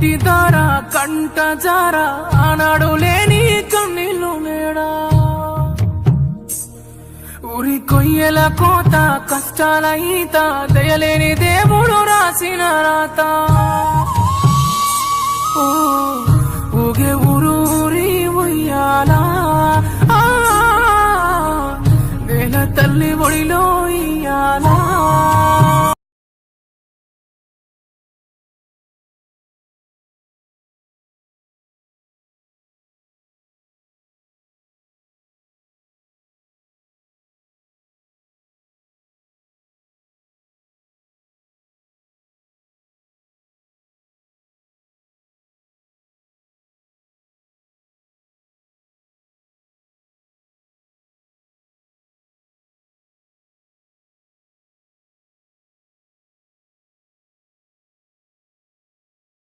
నీటి దార కంట జారా ఆనాడు లేని కన్నీళ్ళు మేడా. ఊరి కొయ్యల కోత కష్టాల ఈత దయలేని దేవుడు రాసిన రాత. ఊగే ఊరు ఊరి ఉయ్యాల. నేల తల్లి ఒడిలో ఇయ్యాలా.